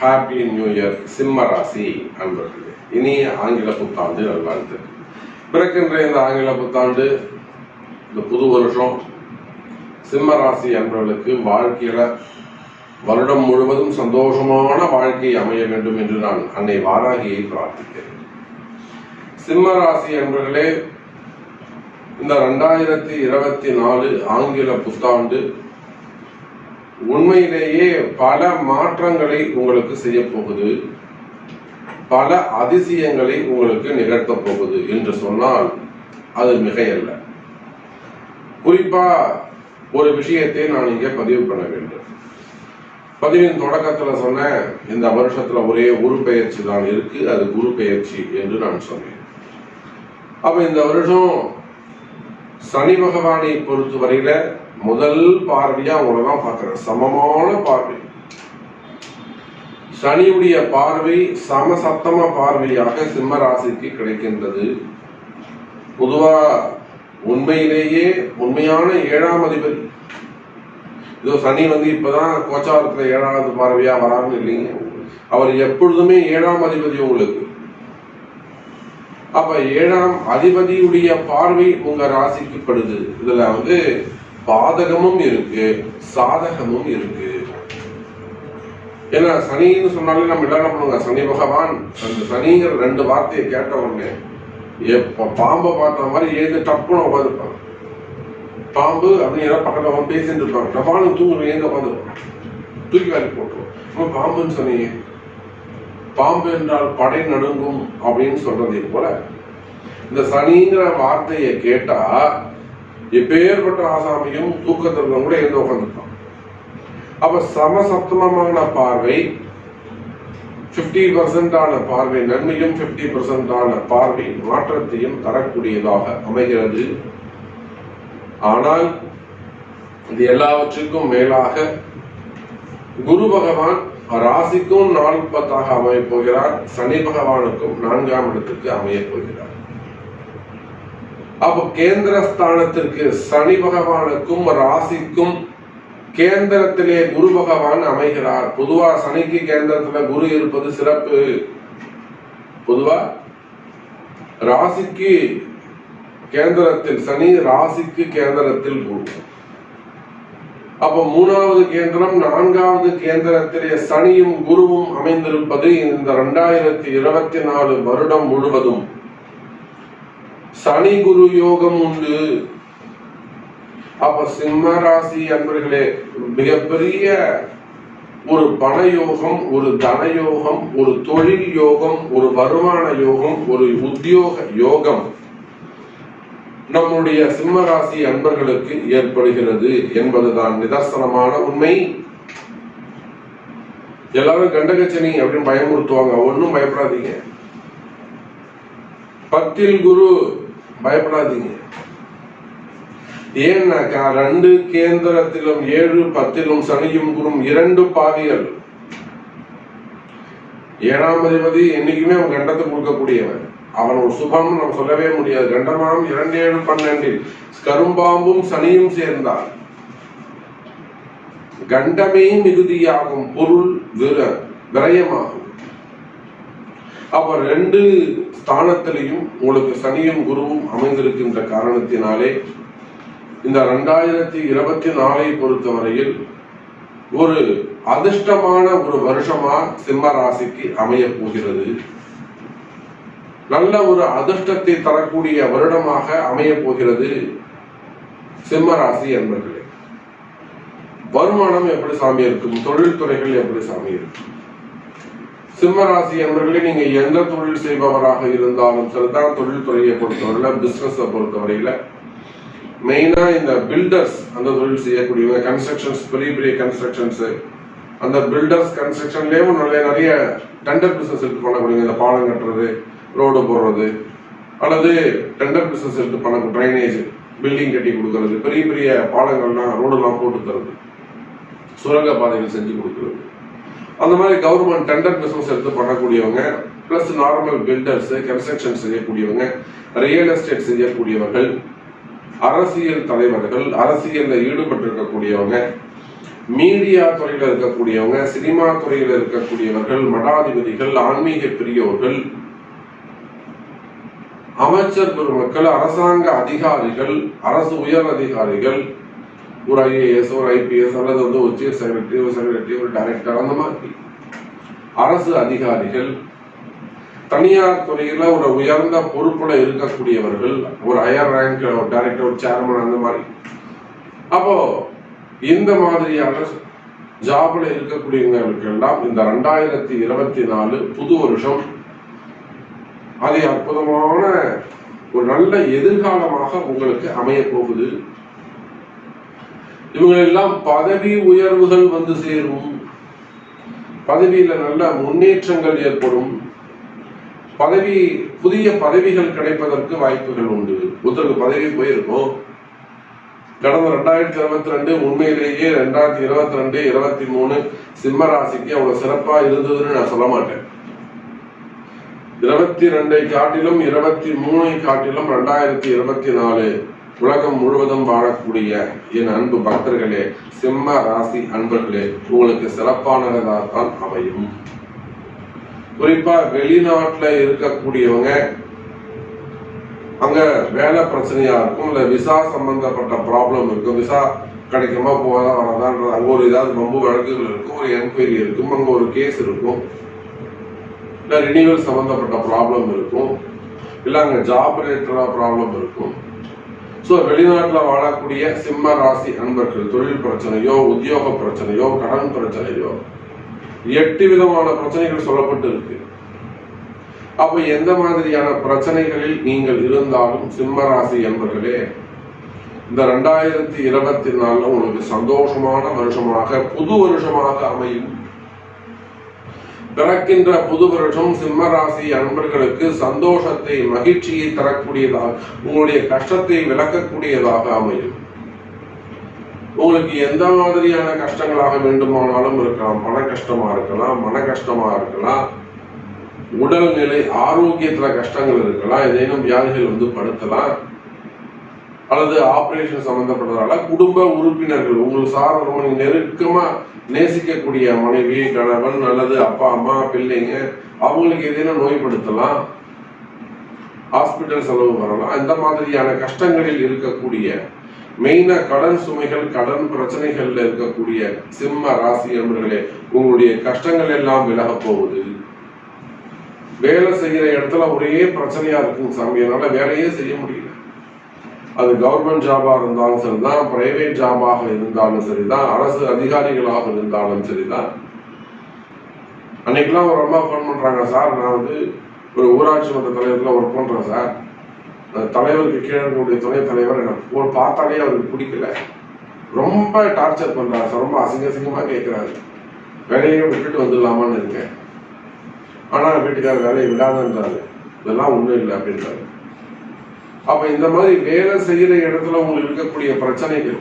happy new year சிம்ம ராசி அன்பர்களே. இனிய ஆங்கில புத்தாண்டு நல்வாழ்த்து பிறக்கின்ற இந்த ஆங்கில புத்தாண்டு இந்த புது வருஷம் சிம்ம ராசி அன்பர்களுக்கு வாழ்க்கையில வருடம் முழுவதும் சந்தோஷமான வாழ்க்கை அமைய வேண்டும் என்று நான் அன்னை வாராகியை பிரார்த்திக்கிறேன். சிம்ம ராசி அன்பர்களே இந்த ரெண்டாயிரத்தி இருபத்தி நாலு ஆங்கில புத்தாண்டு உண்மையிலேயே பல மாற்றங்களை உங்களுக்கு செய்ய போகுது. பல அதிசயங்களை உங்களுக்கு நிகழ்த்தப் போகுது என்று சொன்னால் அது மிகையல்ல. குறிப்பா ஒரு விஷயத்தை நான் இங்கே பதிவு பண்ண வேண்டும். பதிவின் தொடக்கத்துல சொன்னேன் இந்த வருஷத்துல ஒரே குரு பெயர்ச்சி தான் இருக்கு அது குரு பெயர்ச்சி என்று நான் சொன்னேன். அப்ப இந்த வருஷம் சனி பகவானை பொறுத்தவரையில முதல் பார்வையா உங்களை தான் சமமான பார்வை. சனியுடைய பார்வை சமசப்தம பார்வையாக சிம்ம ராசிக்கு கிடைக்கின்றது. பொதுவா உண்மையிலேயே உண்மையான ஏழாம் அதிபதி. இதோ சனி வந்து இப்பதான் கோச்சாரத்துல ஏழாவது பார்வையா வரான்னு இல்லைங்க. அவர் எப்பொழுதுமே ஏழாம் அதிபதி உங்களுக்கு. அப்ப ஏழாம் அதிபதியுடைய பார்வை உங்க ராசிக்கு படுது. இதுல வந்து பாதகமும் இருக்கு சாதகமும் இருக்கு. ஏன்னா சனின்னு சொன்னாலே நம்ம என்ன பண்ணுவாங்க சனி பகவான் அந்த சனிங்கிற ரெண்டு வார்த்தையை கேட்ட உடனே எப்ப பாம்பை பார்த்த மாதிரி ஏது டப்புன்னு உட்காந்துருப்பாங்க பாம்பு அப்படிங்கிற பக்கத்துல அவன் பேசிட்டு இருப்பாங்க டப்பானு தூங்குறோம் எங்க உட்காந்துருப்பான் தூக்கி வாரி போட்டுருவோம் பாம்புன்னு சொன்னீங்க. பாம்பு என்றால் படை நடுங்கும் அப்படின்னு சொல்றதை போல. இந்த சனிங்கிற வார்த்தையை கேட்டா எப்பேற்பட்ட ஆசாமியும் தூக்கத்துல கூட எழுந்து உட்காந்துருப்பான் அப்ப சமசப்தமமான பார்வை பிப்டி ஆன பார்வை நன்மையும் பிப்டி ஆன பார்வை மாற்றத்தையும் தரக்கூடியதாக அமைகிறது. ஆனால் இது எல்லாவற்றுக்கும் மேலாக குரு பகவான் ராசிக்கும் நாள் பத்தாக அமையப் போகிறார். சனி பகவானுக்கும் நான்காம் இடத்துக்கு அமையப் போகிறார். அப்போ கேந்திரஸ்தானத்திற்கு சனி பகவானுக்கும் ராசிக்கும் கேந்திரத்திலே குரு பகவான் அமைகிறார். பொதுவா சனிக்கு கேந்திரத்துல குரு இருப்பது சிறப்பு. பொதுவா ராசிக்கு கேந்திரத்தில் சனி ராசிக்கு கேந்திரத்தில் குரு. அப்ப மூணாவது கேந்திரம் நான்காவது கேந்திரத்திலே சனியும் குருவும் அமைந்திருப்பது இந்த இரண்டாயிரத்தி இருபத்தி நாலு வருடம் முழுவதும். சனி குரு யோகம் உண்டு. அப்ப சிம்ம ராசி அன்பர்களே மிகப்பெரிய ஒரு பண யோகம் ஒரு தன யோகம் ஒரு தொழில் யோகம் ஒரு வருமான யோகம் ஒரு உத்தியோக யோகம். நம்முடைய சிம்ம ராசி அன்பர்களுக்கு ஏற்படுகிறது என்பதுதான் நிதர்சனமான உண்மை. எல்லாரும் கண்டகச்சனி அப்படின்னு பயமுறுத்துவாங்க. ஒன்றும் பயப்படாதீங்க. பத்தில் குரு பயப்படாதீங்க. ஏன்னாக்கா ரெண்டு கேந்திரத்திலும் ஏழு பத்திலும் சனியும் குரும் இரண்டு பாவிகள். ஏழாம் அதிபதி என்னைக்குமே அவன் கண்டத்தை கொடுக்கக்கூடியவன். அவன் ஒரு சுபம் நம்ம சொல்லவே முடியாது. கண்டமாம் இரண்டு ஏழு பன்னெண்டில் கரும்பாம்பும் சனியும் சேர்ந்தார். கண்டமே மிகுதியாகும் பொருள் விர விரயமாகும். அப்ப ரெண்டு ஸ்தானத்திலையும் உங்களுக்கு சனியும் குருவும் அமைந்திருக்கின்ற காரணத்தினாலே இந்த ரெண்டாயிரத்தி இருபத்தி நாலை பொறுத்தவரையில் ஒரு அதிர்ஷ்டமான ஒரு வருஷமா சிம்ம ராசிக்கு அமைய போகிறது. நல்ல ஒரு அதிர்ஷ்டத்தை தரக்கூடிய வருடமாக அமைய போகிறது சிம்ம ராசி என்பர்களே. வருமானம் எப்படி சாமி இருக்கும்? தொழில் துறைகள் எப்படி சாமி இருக்கும்? சிம்ம ராசி என்பர்களே நீங்க எந்த தொழில் செய்பவராக இருந்தாலும் சரிதான் தொழில் துறையை பொறுத்தவரையில பிசினஸ் பொறுத்தவரையில மெயினா இந்த பில்டர்ஸ் அந்த தொழில் செய்யக்கூடியவங்க கன்ஸ்ட்ரக்ஷன்ஸ் பெரிய பெரிய கன்ஸ்ட்ரக்ஷன்ஸ் அந்த பில்டர்ஸ் கன்ஸ்ட்ரக்ஷன்லேயும் நிறைய நிறைய டெண்டர் பிசினஸ் எடுத்து இந்த பாலம் கட்டுறது ரோடு போடுறது அல்லது டெண்டர் பிசினஸ் எடுத்து பண்ண ட்ரைனேஜ் பில்டிங் கட்டி கொடுக்கறது பெரிய பெரிய பாலங்கள்லாம் ரோடெல்லாம் போட்டு தருது. சுரங்க பாதைகள் செஞ்சு கொடுக்கறது. அந்த மாதிரி கவர்மெண்ட் டெண்டர் பிசினஸ் எடுத்து பண்ணக்கூடியவங்க ப்ளஸ் நார்மல் பில்டர்ஸ் கன்ஸ்ட்ரக்ஷன் செய்யக்கூடியவங்க ரியல் எஸ்டேட் செய்யக்கூடியவர்கள் அரசியல் தலைவர்கள் அரசியலில் ஈடுபட்டு இருக்கக்கூடியவங்க மீடியா துறையில் இருக்கக்கூடியவங்க சினிமா துறையில் இருக்கக்கூடியவர்கள் மடாதிபதிகள் ஆன்மீக பெரியவர்கள் அமைச்சர் பெருமக்கள் அரசாங்க அதிகாரிகள் அரசு உயர் அதிகாரிகள் ஒரு ஐஏஎஸ் ஒரு ஐபிஎஸ் அல்லது வந்து ஒரு சீஃப் செக்ரட்டரி ஒரு செக்ரட்டரி ஒரு டைரக்டர் அந்த மாதிரி. அரசு அதிகாரிகள் தனியார் துறையில ஒரு உயர்ந்த பொறுப்புல இருக்கக்கூடியவர்கள் ஒரு ஹையர் ரேங்க் ஒரு டைரக்டர் ஒரு சேர்மன் அந்த மாதிரி. அப்போ இந்த மாதிரியான ஜாப்ல இருக்கக்கூடியவர்களுக்கெல்லாம் இந்த ரெண்டாயிரத்தி இருபத்தி நாலு புது வருஷம் அது அற்புதமான ஒரு நல்ல எதிர்காலமாக உங்களுக்கு அமைய போகுது. இவங்களெல்லாம் பதவி உயர்வுகள் வந்து சேரும். பதவியில நல்ல முன்னேற்றங்கள் ஏற்படும். பதவி புதிய பதவிகள் கிடைப்பதற்கு வாய்ப்புகள் உண்டு. ஒருத்தருக்கு பதவி போயிருக்கும் கடந்த ரெண்டாயிரத்தி இருபத்தி ரெண்டு உண்மையிலேயே ரெண்டாயிரத்தி இருபத்தி ரெண்டு இருபத்தி மூணு சிம்ம ராசிக்கு அவ்வளவு சிறப்பா இருந்ததுன்னு நான் சொல்ல மாட்டேன். இருபத்தி ரெண்டை காட்டிலும் இருபத்தி மூணை காட்டிலும் ரெண்டாயிரத்தி இருபத்தி நாலு உலகம் முழுவதும் வாழக்கூடிய என் அன்பு பக்தர்களே சிம்ம ராசி அன்பர்களே உங்களுக்கு சிறப்பானதாக தான் அமையும். குறிப்பா வெளிநாட்டுல இருக்கக்கூடியவங்க அங்க வேலை பிரச்சனையா இருக்கும் இல்ல விசா சம்பந்தப்பட்ட ப்ராப்ளம் இருக்கும் விசா கிடைக்குமா போதா வராதான்றது அங்க ஒரு ஏதாவது மம்பு வழக்குகள் இருக்கும் ஒரு என்கொயரி இருக்கும் அங்க ஒரு கேஸ் இருக்கும். இல்லை ரினியூவல் சம்மந்தப்பட்ட ப்ராப்ளம் இருக்கும். இல்லை அங்கே ஜாப் ரிலேட்டடாக ப்ராப்ளம் இருக்கும். ஸோ வெளிநாட்டில் வாழக்கூடிய சிம்ம ராசி அன்பர்கள் தொழில் பிரச்சனையோ உத்தியோக பிரச்சனையோ கடன் பிரச்சனையோ எட்டு விதமான பிரச்சனைகள் சொல்லப்பட்டு இருக்கு அப்ப எந்த மாதிரியான பிரச்சனைகளில் நீங்கள் இருந்தாலும் சிம்ம ராசி என்பர்களே இந்த ரெண்டாயிரத்தி இருபத்தி நாலுல உங்களுக்கு சந்தோஷமான வருஷமாக புது வருஷமாக அமையும். பிறக்கின்ற புது வருஷம் சிம்ம ராசி அன்பர்களுக்கு சந்தோஷத்தை மகிழ்ச்சியை தரக்கூடியதாக உங்களுடைய கஷ்டத்தை விளக்கக்கூடியதாக அமையும். உங்களுக்கு எந்த மாதிரியான கஷ்டங்களாக வேண்டுமானாலும் இருக்கலாம். பண கஷ்டமா இருக்கலாம் மன கஷ்டமா இருக்கலாம். உடல்நிலை ஆரோக்கியத்துல கஷ்டங்கள் இருக்கலாம். ஏதேனும் வியாதிகள் வந்து படுத்தலாம். அல்லது ஆபரேஷன் சம்பந்தப்பட்டதால குடும்ப உறுப்பினர்கள் உங்களுக்கு சார்ந்த ரொம்ப நெருக்கமா நேசிக்கக்கூடிய மனைவி கணவன் அல்லது அப்பா அம்மா பிள்ளைங்க அவங்களுக்கு ஏதேனும் நோய்படுத்தலாம் ஹாஸ்பிட்டல் செலவு வரலாம் இந்த மாதிரியான கஷ்டங்களில் இருக்கக்கூடிய மெயினா கடன் சுமைகள் கடன் பிரச்சனைகள்ல இருக்கக்கூடிய சிம்ம ராசி என்பர்களே உங்களுடைய கஷ்டங்கள் எல்லாம் விலக போகுது. வேலை செய்யற இடத்துல ஒரே பிரச்சனையா இருக்கும் சாமி என்னால வேலையே செய்ய முடியல. அது கவர்மெண்ட் ஜாபாக இருந்தாலும் சரி தான் பிரைவேட் ஜாபாக இருந்தாலும் சரி தான் அரசு அதிகாரிகளாக இருந்தாலும் சரிதான். அன்னைக்கெல்லாம் ஒரு அம்மா ஃபோன் பண்ணுறாங்க சார் நான் வந்து ஒரு ஊராட்சி மன்ற தலைவரில் ஒர்க் பண்ணுறேன் சார். அந்த தலைவருக்கு கீழே இருக்கக்கூடிய துணை தலைவர் எனக்கு ஒரு பார்த்தாலே அவருக்கு பிடிக்கல. ரொம்ப டார்ச்சர் பண்ணுறாரு சார். ரொம்ப அசிங்க அசிங்கமாக கேட்குறாரு வேலையை விட்டுட்டு வந்துடலாமான்னு இருக்கேன். ஆனால் வீட்டுக்காரர் வேலையை விடாதன்றாரு. இதெல்லாம் ஒன்றும் இல்லை அப்படின்றாரு. அப்ப இந்த மாதிரி வேலை செய்யற இடத்துல உங்களுக்கு இருக்கக்கூடிய பிரச்சனைகள்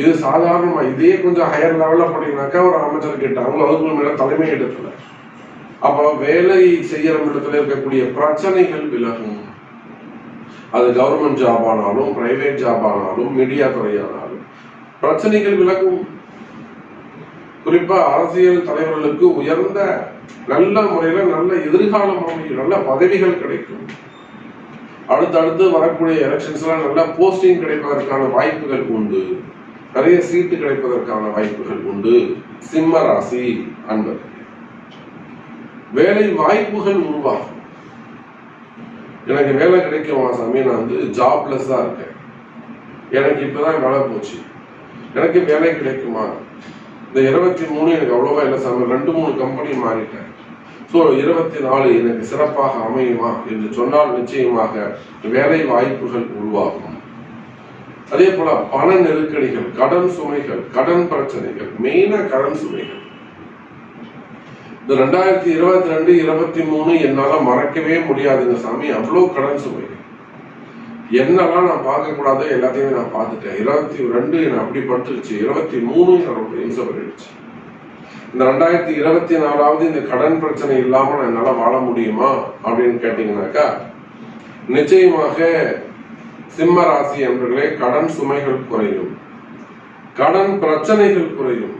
இது சாதாரணமா இதே கொஞ்சம் ஹையர் லெவல்ல போனீங்கன்னாக்கா ஒரு அமைச்சர் கேட்டாங்க அதுக்கு மேல தலைமை இடத்துல அப்ப வேலை செய்யற இடத்துல இருக்கக்கூடிய பிரச்சனைகள் விலகும். அது கவர்மெண்ட் ஜாப் ஆனாலும் பிரைவேட் ஜாப் ஆனாலும் மீடியா துறையானாலும் பிரச்சனைகள் விலகும். குறிப்பா அரசியல் தலைவர்களுக்கு உயர்ந்த நல்ல முறையில நல்ல எதிர்காலம் நல்ல பதவிகள் கிடைக்கும். அடுத்தடுத்து வரக்கூடிய எலெக்ஷன்ஸ்லாம் நல்ல போஸ்டிங் கிடைப்பதற்கான வாய்ப்புகள் உண்டு. நிறைய சீட்டு கிடைப்பதற்கான வாய்ப்புகள் உண்டு. சிம்ம ராசி அன்பர். வேலை வாய்ப்புகள் உருவாகும். எனக்கு வேலை கிடைக்குமா சாமி? நான் வந்து ஜாப்லெஸ்ஸாக இருக்கேன். எனக்கு இப்பதான் வேலை போச்சு. எனக்கு வேலை கிடைக்குமா? இந்த இருபத்தி மூணு எனக்கு அவ்வளோவா இல்லை சாமி. ரெண்டு மூணு கம்பெனி மாறிட்டேன். ஸோ இருபத்தி நாலு எனக்கு சிறப்பாக அமையுமா என்று சொன்னால் நிச்சயமாக வேலை வாய்ப்புகள் உருவாகும். அதே போல பண நெருக்கடிகள் கடன் சுமைகள் கடன் பிரச்சனைகள் மெயினா கடன் சுமைகள். இந்த ரெண்டாயிரத்தி இருபத்தி ரெண்டு இருபத்தி மூணு என்னால மறக்கவே முடியாதுங்க சாமி அவ்வளோ கடன் சுமை. என்னெல்லாம் நான் பார்க்க கூடாதோ எல்லாத்தையுமே நான் பார்த்துட்டேன். இருபத்தி ரெண்டு என்னை அப்படி படுத்துருச்சு இருபத்தி மூணு என்னோட ரொம்ப பண்ணிடுச்சு இந்த ரெண்டாயிரத்தி இருபத்தி நாலாவது இந்த கடன் பிரச்சனை இல்லாம என்னால் என்னால வாழ முடியுமா அப்படின்னு கேட்டீங்கன்னாக்கா நிச்சயமாக சிம்ம ராசி என்பர்களே கடன் சுமைகள் குறையும். கடன் பிரச்சனைகள் குறையும்.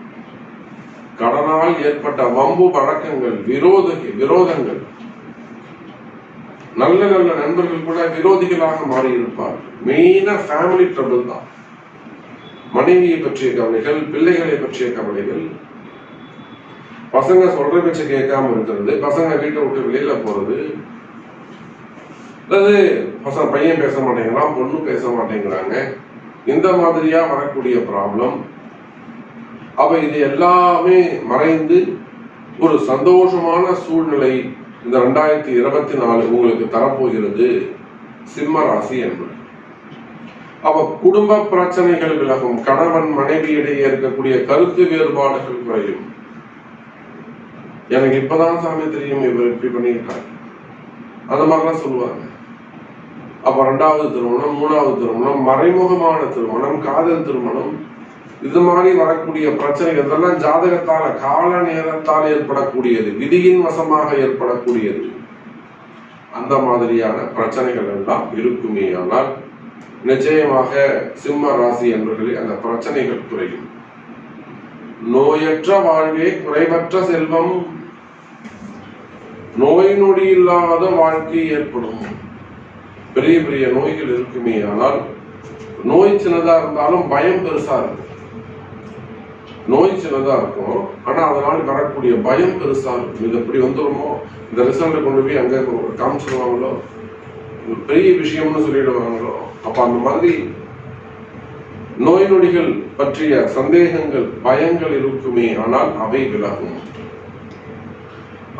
கடனால் ஏற்பட்ட வம்பு வழக்கங்கள் விரோத விரோதங்கள். நல்ல நல்ல நண்பர்கள் கூட விரோதிகளாக மாறி இருப்பார் மெயினா ஃபேமிலி ட்ரபிள் தான். மனைவியை பற்றிய கவலைகள் பிள்ளைகளை பற்றிய கவலைகள் பசங்க சொல்ற பேச்ச கேட்காம இருக்கிறது பசங்க வீட்டை விட்டு வெளியில போறது. அதாவது பசங்க பையன் பேச மாட்டேங்கிறான் பொண்ணு பேச மாட்டேங்கிறாங்க. இந்த மாதிரியா வரக்கூடிய ப்ராப்ளம் அப்ப இது எல்லாமே மறைந்து ஒரு சந்தோஷமான சூழ்நிலை இந்த ரெண்டாயிரத்தி இருபத்தி நாலு உங்களுக்கு தரப்போகிறது. சிம்ம ராசி என்பது. அப்ப குடும்ப பிரச்சனைகள் விலகும் கணவன் மனைவி இடையே இருக்கக்கூடிய கருத்து வேறுபாடுகள் குறையும். எனக்கு இப்பதான் சாமி தெரியும் இவர் இப்படி பண்ணியிருக்காங்க அந்த மாதிரிலாம் சொல்லுவாங்க. அப்ப ரெண்டாவது திருமணம் மூணாவது திருமணம் மறைமுகமான திருமணம் காதல் திருமணம் இது மாதிரி வரக்கூடிய பிரச்சனைகள் இதெல்லாம் ஜாதகத்தால கால நேரத்தால் ஏற்படக்கூடியது விதியின் வசமாக ஏற்படக்கூடியது. அந்த மாதிரியான பிரச்சனைகள் எல்லாம் இருக்குமே ஆனால் நிச்சயமாக சிம்ம ராசி என்பர்களே அந்த பிரச்சனைகள் குறையும். நோயற்ற வாழ்வே குறைவற்ற செல்வம் நோய் நொடி இல்லாத வாழ்க்கை ஏற்படும். பெரிய பெரிய நோய்கள் இருக்குமே ஆனால் நோய் சின்னதா இருந்தாலும் பயம் பெருசா இருக்கும். நோய் சின்னதா இருக்கும். ஆனா அதனால வரக்கூடிய பயம் பெருசா இருக்கும். இது எப்படி வந்துருமோ இந்த ரிசல்ட் கொண்டு போய் அங்க காமிச்சிருவாங்களோ பெரிய விஷயம்னு சொல்லிடுவாங்களோ அப்ப அந்த மாதிரி நோய் நொடிகள் பற்றிய சந்தேகங்கள் பயங்கள் இருக்குமே ஆனால் அவை விலகும்.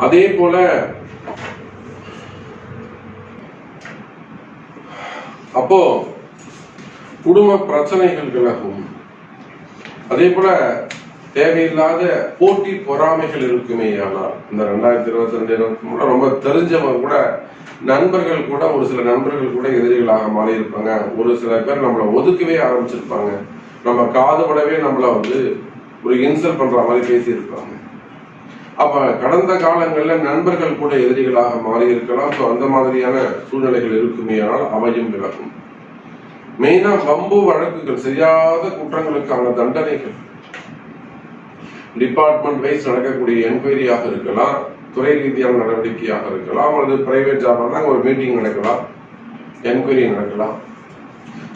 அதே போல அப்போ குடும்ப பிரச்சனைகள் விலகும். அதே போல தேவையில்லாத போட்டி பொறாமைகள் இருக்குமே ஆனால் இந்த ரெண்டாயிரத்தி இருபத்தி ரெண்டு இருபத்தி மூணு ரொம்ப தெரிஞ்சவங்க கூட நண்பர்கள் கூட ஒரு சில நண்பர்கள் கூட எதிரிகளாக மாறி இருப்பாங்க ஒரு சில பேர் நம்மளை ஒதுக்கவே ஆரம்பிச்சிருப்பாங்க. நம்ம காது விடவே நம்மளை வந்து ஒரு இன்சல்ட் பண்ற மாதிரி பேசியிருப்பாங்க. அப்ப கடந்த காலங்கள்ல நண்பர்கள் கூட எதிரிகளாக மாறி இருக்கலாம் ஸோ அந்த மாதிரியான சூழ்நிலைகள் இருக்குமே ஆனால் அவையும் விலகும் மெயினா வம்பு வழக்குகள் செய்யாத குற்றங்களுக்கான தண்டனைகள். டிபார்ட்மெண்ட் வைஸ் நடக்கக்கூடிய என்கொயரியாக இருக்கலாம் துறை ரீதியான நடவடிக்கையாக இருக்கலாம் அல்லது பிரைவேட் ஜாபாக இருந்தால் ஒரு மீட்டிங் நடக்கலாம் என்கொயரி நடக்கலாம்.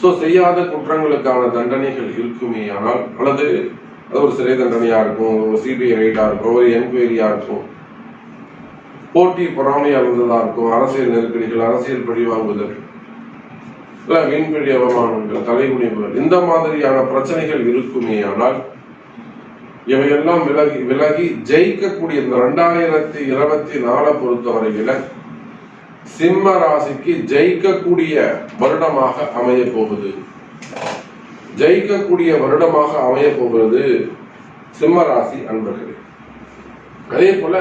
ஸோ செய்யாத குற்றங்களுக்கான தண்டனைகள் இருக்குமே ஆனால் அல்லது அது ஒரு சிறை தண்டனையா இருக்கும் ஒரு சிபிஐ ரைட்டா இருக்கும் ஒரு என்கொயரியா இருக்கும். போட்டி பொறாமை இருந்ததா இருக்கும் அரசியல் நெருக்கடிகள் அரசியல் பழி வாங்குதல் இல்ல மீன்பிடி அவமானங்கள் தலைகுனிவுகள் இந்த மாதிரியான பிரச்சனைகள் இருக்குமே ஆனால் இவையெல்லாம் விலகி விலகி ஜெயிக்கக்கூடிய இந்த ரெண்டாயிரத்தி இருபத்தி நாலை பொறுத்தவரையில சிம்ம ராசிக்கு ஜெயிக்கக்கூடிய வருடமாக அமைய போகுது. ஜெயிக்கக்கூடிய வருடமாக அமைய போகிறது சிம்ம ராசி அன்பர்களே. அதே போல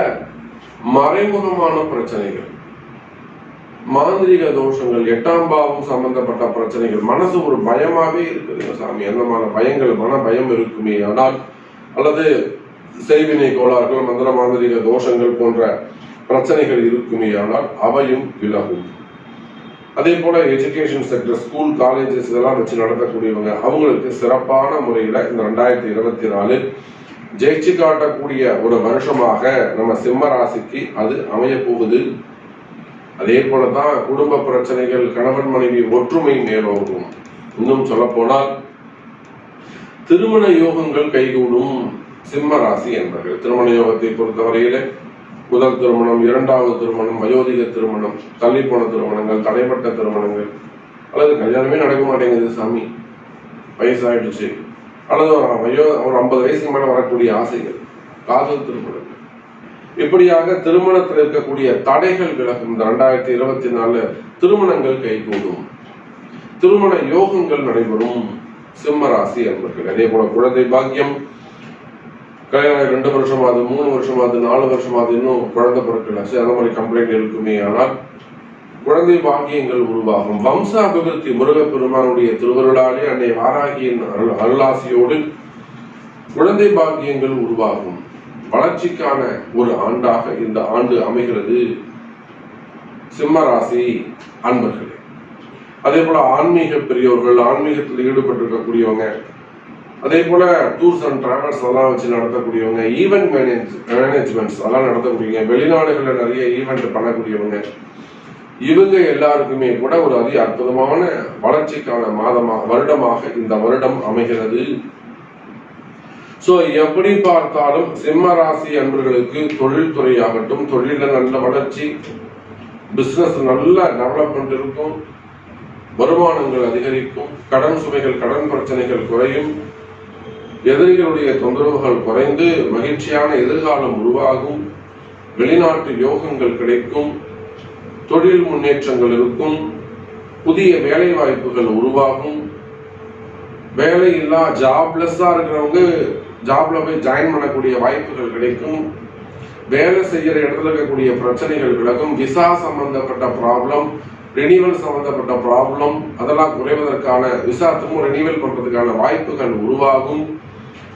மறைமுகமான பிரச்சனைகள் மாந்திரிக தோஷங்கள் எட்டாம் பாவம் சம்பந்தப்பட்ட பிரச்சனைகள் மனசு ஒரு பயமாவே இருக்குதுங்க சாமி என்னமான பயங்கள் மன பயம் இருக்குமே. ஆனால் அல்லது செய்வினை கோளாறுகள் மந்திர மாந்திரிக தோஷங்கள் போன்ற பிரச்சனைகள் இருக்குமே. ஆனால் அவையும் விலகும். அதே போல எஜுகேஷன் செக்டர் ஸ்கூல் காலேஜஸ் இதெல்லாம் வச்சு நடத்தக்கூடியவங்க அவங்களுக்கு சிறப்பான முறையில இந்த ரெண்டாயிரத்தி இருபத்தி நாலு ஜெயிச்சு காட்டக்கூடிய ஒரு வருஷமாக நம்ம சிம்ம ராசிக்கு அது அமைய போகுது. அதே போலதான் குடும்ப பிரச்சனைகள் கணவன் மனைவி ஒற்றுமை மேலோகும் இன்னும் சொல்ல போனால் திருமண யோகங்கள் கைகூடும் சிம்ம ராசி என்பர்கள். திருமண யோகத்தை பொறுத்தவரையிலே முதல் திருமணம் இரண்டாவது திருமணம் வயோதிக திருமணம் தள்ளி போன திருமணங்கள் தடைப்பட்ட திருமணங்கள் அல்லது கல்யாணமே நடக்க மாட்டேங்குது சாமி. வயசாயிடுச்சு. அல்லது ஒரு வயோ ஒரு ஐம்பது வயசுக்கு மேலே வரக்கூடிய ஆசைகள் காதல் திருமணங்கள். இப்படியாக திருமணத்தில் இருக்கக்கூடிய தடைகள் விலகும். இந்த ரெண்டாயிரத்தி இருபத்தி நாலு திருமணங்கள் கைகூடும். திருமண யோகங்கள் நடைபெறும். சிம்ம ராசி என்பர்கள் அதே போல குழந்தை பாக்கியம் கல்யாணம் ரெண்டு வருஷம் ஆகுது மூணு வருஷம் ஆகுது நாலு வருஷம் ஆகுது இன்னும் குழந்தை பிறக்கல. சரி அந்த மாதிரி கம்ப்ளைண்ட் இருக்குமே ஆனால் குழந்தை பாக்கியங்கள் உருவாகும். வம்ச அபிவிருத்தி முருகப்பெருமானுடைய திருவருளாலே அன்னை வாராகியின் அருள் அருளாசியோடு குழந்தை பாக்கியங்கள் உருவாகும். வளர்ச்சிக்கான ஒரு ஆண்டாக இந்த ஆண்டு அமைகிறது சிம்ம ராசி அன்பர்களே. அதே போல ஆன்மீக பெரியோர்கள் ஆன்மீகத்தில் ஈடுபட்டிருக்கக்கூடியவங்க அதே போல டூர்ஸ் அண்ட் டிராவல்ஸ் எல்லாம் வச்சு நடத்தக்கூடியவங்க ஈவெண்ட் மேனேஜ் மேனேஜ்மெண்ட்ஸ் அதெல்லாம் நடத்தக்கூடியவங்க வெளிநாடுகளில் நிறைய ஈவெண்ட் பண்ணக்கூடியவங்க இவங்க எல்லாருக்குமே கூட ஒரு அதி அற்புதமான வளர்ச்சிக்கான மாதமா வருடமாக இந்த வருடம் அமைகிறது. சோ எப்படி பார்த்தாலும் சிம்ம ராசி அன்பர்களுக்கு தொழில்துறை ஆகட்டும் தொழில நல்ல வளர்ச்சி பிசினஸ் நல்ல டெவலப்மெண்ட் இருக்கும் வருமானங்கள் அதிகரிக்கும் கடன் சுமைகள் கடன் பிரச்சனைகள் குறையும் எதிரிகளுடைய தொந்தரவுகள் குறைந்து மகிழ்ச்சியான எதிர்காலம் உருவாகும். வெளிநாட்டு யோகங்கள் கிடைக்கும். தொழில் முன்னேற்றங்கள் இருக்கும். புதிய வேலை வாய்ப்புகள் உருவாகும். வேலை இல்லா ஜாப்லெஸ்ஸா இருக்கிறவங்க ஜாப்ல போய் ஜாயின் பண்ணக்கூடிய வாய்ப்புகள் கிடைக்கும். வேலை செய்யற இடத்துல இருக்கக்கூடிய பிரச்சனைகள் விலகும். விசா சம்பந்தப்பட்ட ப்ராப்ளம் ரெனிவல் சம்பந்தப்பட்ட ப்ராப்ளம் அதெல்லாம் குறைவதற்கான விசா திரும்ப ரெனிவல் பண்றதுக்கான வாய்ப்புகள் உருவாகும்.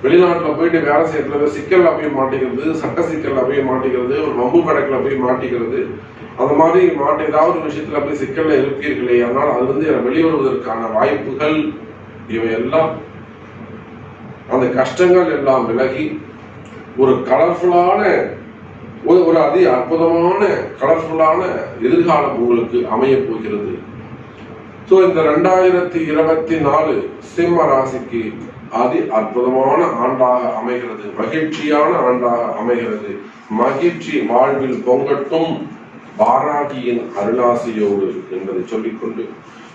வெளிநாட்டுல போயிட்டு வேலை செய்யறதுல சிக்கல்ல போய் மாட்டிக்கிறது சட்ட சிக்கல்ல போய் மாட்டிக்கிறது ஒரு வம்பு கணக்குல போய் மாட்டிக்கிறது. அந்த மாதிரி மாட்டு ஏதாவது ஒரு விஷயத்துல போய் சிக்கல்ல இருப்பீர்களே ஆனால் அதிலிருந்து வெளிவருவதற்கான வாய்ப்புகள் இவையெல்லாம். அந்த கஷ்டங்கள் எல்லாம் விலகி ஒரு கலர்ஃபுல்லான ஒரு ஒரு அதி அற்புதமான கலர்ஃபுல்லான எதிர்காலம் உங்களுக்கு அமைய போகிறது. ஸோ இந்த ரெண்டாயிரத்தி இருபத்தி நாலு சிம்ம ராசிக்கு அது அற்புதமான ஆண்டாக அமைகிறது. மகிழ்ச்சியான ஆண்டாக அமைகிறது. மகிழ்ச்சி வாழ்வில் பொங்கட்டும் பாராகியின் அருளாசியோடு என்பதை சொல்லிக்கொண்டு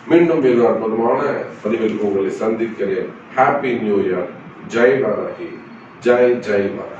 மீண்டும் வேறு அற்புதமான பதிவில் உங்களை சந்திக்கிறேன். ஹாப்பி நியூ இயர் ஜெய் பாராகி ஜெய் ஜெய் பாராகி